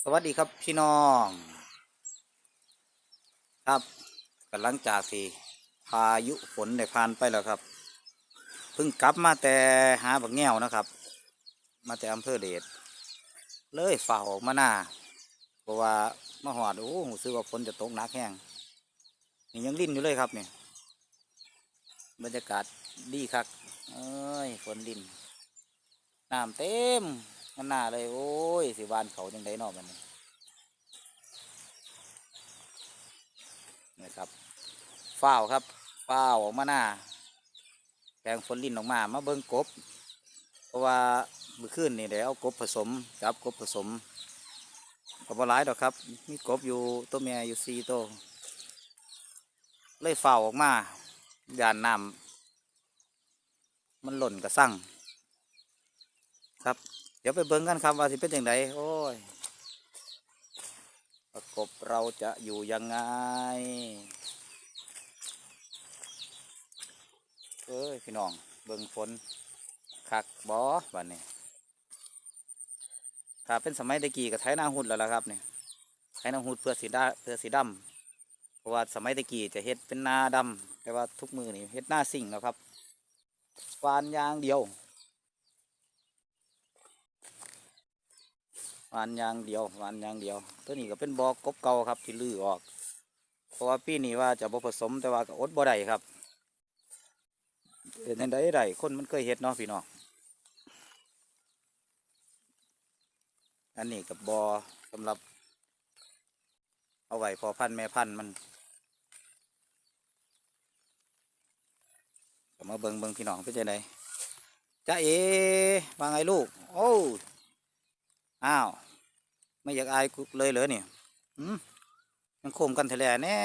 สวัสดีครับพี่น้อง ครับกำลังจากที่พายุฝนได้ผ่านไปแล้วครับเพิ่งกลับมาแต่หาบักแง่วนะครับ มาแต่อำเภอเดชเลยฝ่าออกมาหน้าเพราะว่ามาหอดโอ้หูซื้อว่าฝนจะตกหนักแห้งนี่ยังลิ้นอยู่เลยครับเนี่ยบรรยากาศดีคักเอ้ยฝนดินน้ำเต็ม มันหน้าเลย โอ้ย สิวานเขาจังไดนอกมันนี่นะครับฝ้าวครับฝ้าวออกมาหน้าแปลงฝนลินออกมา มาเบิ่งกบ เพราะว่าเมื่อคืนนี่ได้เอากบผสมกับกบผสมก็บ่หลายดอกครับ มีกบอยู่ตัวเมียอยู่สี่ตัวเลยฝ้าวออกมาย่านน้ำมันหล่นกระสั่งครับ เดี๋ยวไปเบิ่งกันครับว่าสิเป็นอย่างไรโอ้ยประกบเราจะอยู่ยังไงเอ้ยพี่น้องเบิ่งฝนคักบอวันนี้ถ้าเป็นสมัยตะกี้ก็ไถนาหุ่นแล้วล่ะครับเนี่ยไถนาหุ่นเพื่อสีดาเพื่อสีดำเพราะว่าสมัยตะกี้จะเฮ็ดเป็นนาดำแต่ว่าทุกมือนี่เฮ็ดหน้าสิ่งแล้วครับฟานยางเดียว วานยางเดียววานยางเดียว ตัวนี้ก็เป็นบอกกบเก่าครับที่ลื้อออก เพราะว่าปีนี้ว่าจะบผสมแต่ว่าก็อดบ่ได้ครับเป็นไดได้คนมันเคยเฮ็ดเนาะพี่น้องอันนี้กับบอสำหรับ เอาไว้พอพันแม่พันมันมาเบิงเบิงพี่น้องเป็นจังไดจ้าเอว่าไงลูก โอ้ อ้าว ไม่อยากอายกูเลยเหรอเนี่ยหืมยังโคมกันแถลแน่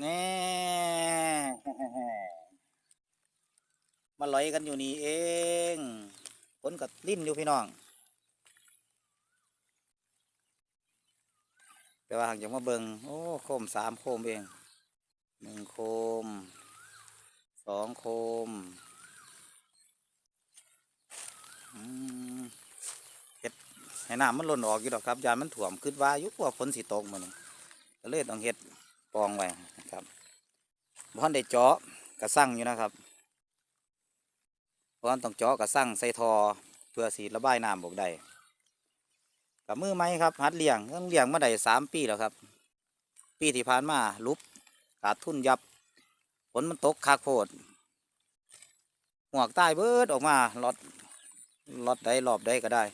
แน่ มาลอยกันอยู่นี่เองฝนกับลิ้นอยู่พี่น้องแต่ว่าหากอยากมาเบิงโอ้โคมสามโคมเองหนึ่งโคมสองโคม เฮ็ดให้น้ำมันหล่นออกอยู่ดอกครับยานมันถ่วมขึ้นว่ายุกว่าฝนสิตกมันนี่ก็เลยต้องเฮ็ดปองไว้นะครับบ้านได้เจาะกระสั่งอยู่นะครับเพราะฉะนั้นต้องเจาะกระสั่งใส่ทอเพื่อสีระบายน้ำออกได้กับมือไหมครับหัดเลี้ยงเพิ่งเลี้ยงมาได้สามปีแล้วครับ ปีที่ผ่านมาลุบขาดทุนยับฝนมันตกคากโพดหวกใต้เบิดออกมาหลอด รถได้รอบได้ก็ได้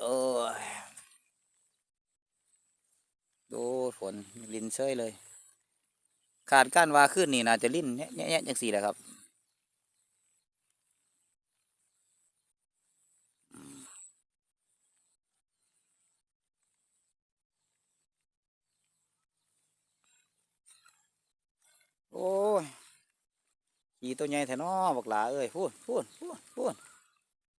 โอ้ยดูฝนลินเชยเลย ขาดการวาขึ้นนี่นะจะลิ้นแน่ๆจังสี่แหละครับโอ้ยขี่ตัวใหญ่แท้นอบักหลาเอ้ยพูดพูดพูดพูด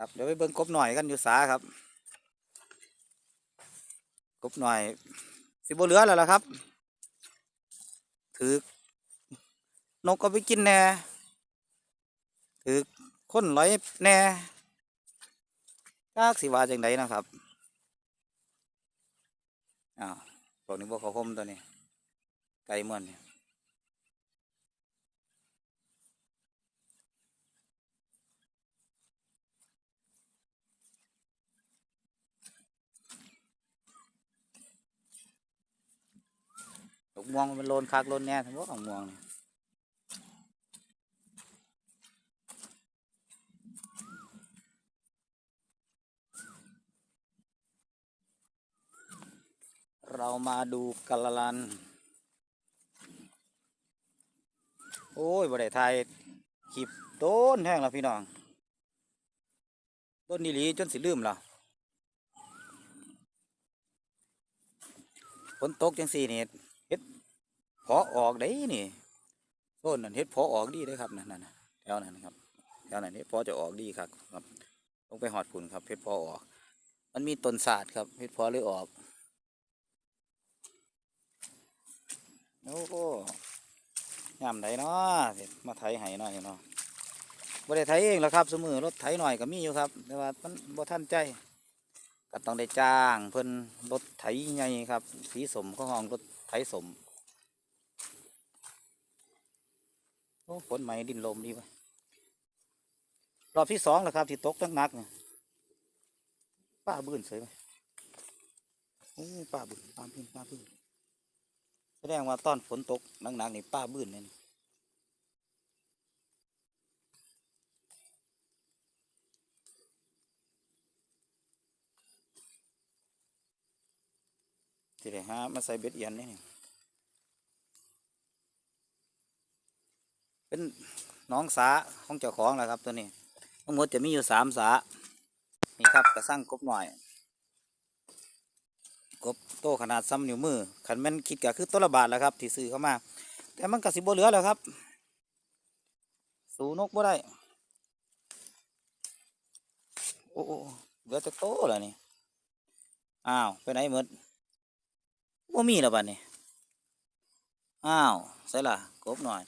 ครับเดี๋ยวไปเบิ่งกบหน่อยกันอยู่สาครับ กบหน่อย สิบเหลือแล้วล่ะครับ ถือนกก็ไปกินแหน่ถือคนร้อยแหน่จากสิวาจังไดนะครับอ้าวพวนี้บ่เขาคมตัวนี้ ไก่เมื่อนนี่ ม่วงมันโลนคักโลนแน่ทั้งหมดของม่วงเรามาดูกะละลัน โอ้ยบ่ได้ถ่ายคลิปโดนแห้งแล้วพี่น้อง ต้นนิลีจนสิลืมล่ะฝนตกจังสี่นี่เฮ็ด พอออกได้นี่ต้นนั่นเฮ็ดพอออกดีได้ครับนั่นนั่นแถวนั้นนะครับแถวนั้นเฮ็ดพอจะออกดีครับครับลงไปหอดฝุ่นครับเฮ็ดพอออก มันมีต้นศาสตร์ครับเฮ็ดพอเลยออกโอ้โหยามไหนเนาะเมาไถให้หน่อยเนาะบ่ได้ไถเองหรอกครับสมือรถไถหน่อยก็มีอยู่ครับ แต่ว่ามันบ่ทันใจก็ต้องได้จ้างเพิ่นรถไถใหญ่ครับสีสมเขาห้องรถไถสม โอ้ฝนใหม่ดินลมดีวะรอบที่สองแล้วครับ ที่ตกหนักเนี่ยป้าบื้นเสยไหมโอ้ป้าบื้นป้าบื้นป้าบื้นแสดงว่าตอนฝนตกหนักๆนี่ป้าบื้นเนี่ยที่ได้หามาใส่เบ็ดเอียนนี่นี่ เป็นน้องสาของเจ้าของแหละครับตัวนี้ทั้งหมดจะมีอยู่สามสานี่ครับกระสั่งกบหน่อย กบโตขนาดซ้ำนิ้วมือขันแมันคิดก็คือต้นละบาทแหล้วครับ ที่ซื้อเข้ามา แต่มันกระสิบเหลือแล้วครับ สูนกบ่ได้ โอ้เหลือจะโตแล้วนี่อ้าว ไปไหนหมดว่ามีแล้วบัดนี้อ้าวใส่ละกบหน่อย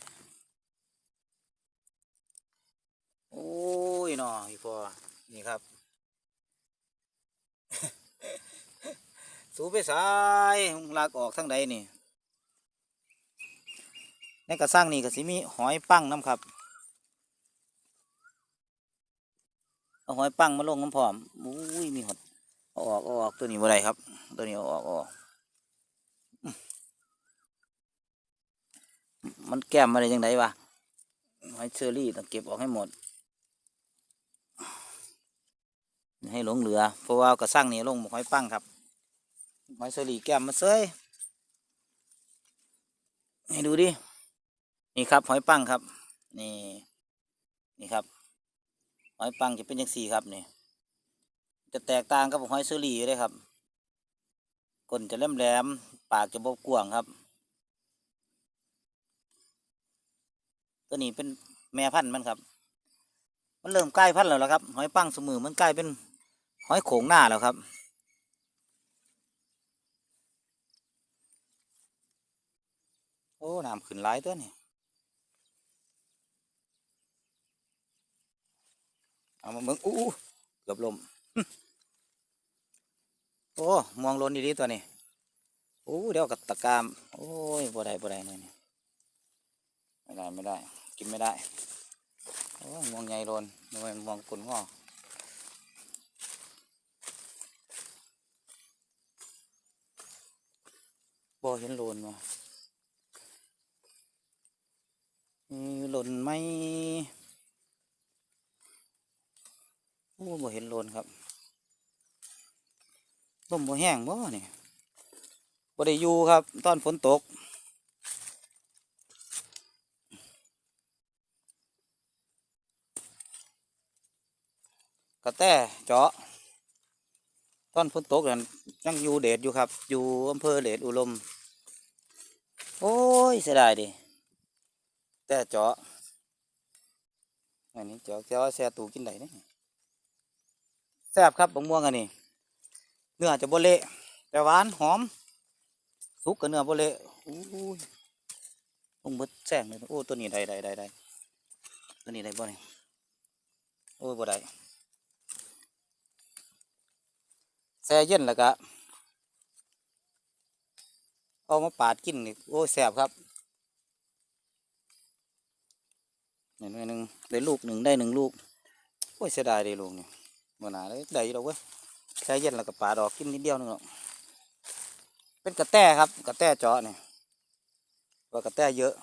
โอ้ยนอพี่พอนี่ครับ สูบไปสายลากออกทั้งใดนี่ในกระสร้างนี่ก็สิมีหอยปั้งน้ำครับเอาหอยปั้งมาลงน้ำพร้อมอุ้ยมีหดออกออกตัวนี้บ่ได้ครับ ตัวนี้ออกอออกมันแก้มมาได้ยังไงวะหอยเชอรี่ต้องเก็บออกให้หมดอย่า ให้หลงเหลือ เพราะว่ากระสั่งนี่ลงหอยปั้งครับหอยเชอรี่แก้มมาเซยให้ดูดิ นี่ครับหอยปั้งครับ นี่ นี่ครับ หอยปั้งจะเป็นยังสี่ครับนี่ จะแตกต่างกับหอยเชอรี่อยู่เลยครับก้นจะแหลมแหลมปากจะบกว้างครับ ตัวนี้เป็นแม่พันธุ์มันครับ มันเริ่มใกล้พันธุ์แล้วละครับ หอยปังสมือมันใกล้เป็น หอยโขงหน้าแล้วครับ โอ้น้ำขึ้นหลายตัวนี่เอามาเบิ่งอู้อู้เกือบลมโอ้มองลนดีๆตัวนี้โอ้เดี๋ยวกับตะกาม โอ้ยบ่ได้บ่ได้เลยนี่ไม่ได้ไม่ได้ กินไม่ได้โอ้มองใหญ่ลนมองมองกุนหัว บ่เห็นโลนมามีหล่นไหมโอ้บ่เห็นโลนครับลมบ่แห้งบ่เนี่ยบ่ได้อยู่ครับ ตอนฝนตก กระแตเจาะ ตอนฝนตกนั่นยังอยู่เดชอยู่ครับ อยู่อำเภอเดชอุดมโอ้ยเสียดายดิแต่เจาะอันนี้เจาะเจาะแซ่ตูกินได้เนี่ยแซ่บครับบะม่วงอันนี้เนื้อจะบเละแต่หวานหอม สุกกับเนื้อบเละอู้ยลงเบิดแซงเลยโอ้ตัวนี้ได้ได้ได้ได้ตัวนี้ได้บ่เนี่ยโอ้ยบ่ได้ แช่เย็นแล้วก็เอามาปาดกินนี่โอ้แซ่บครับหน่อยหนึ่งได้ลูกหนึ่งได้หนึ่งลูกโอ้ยเสียดายได้ลูกนี่เมื่หนาเลยได้อยู่ดอกเว้ยแช่เย็นแล้วก็ปาดออกกินนิดเดียวนึงหรอกเป็นกระแตครับกระแตเจาะนี่ว่ากระแตเยอะ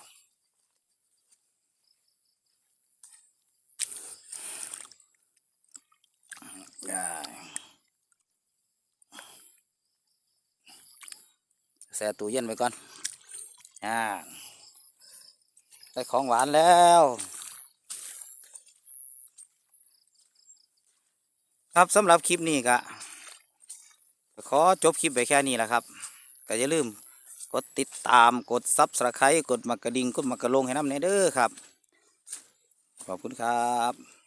อ่า แช่ตู้เย็นไว้ก่อนอ่าได้ของหวานแล้วครับสำหรับคลิปนี้ก็ขอจบคลิปไปแค่นี้แหละครับก็อย่าลืมกดติดตามกดซับสไครต์กดมากระดิ่งกดมากระลงให้น้ำในเด้อครับ ขอบคุณครับ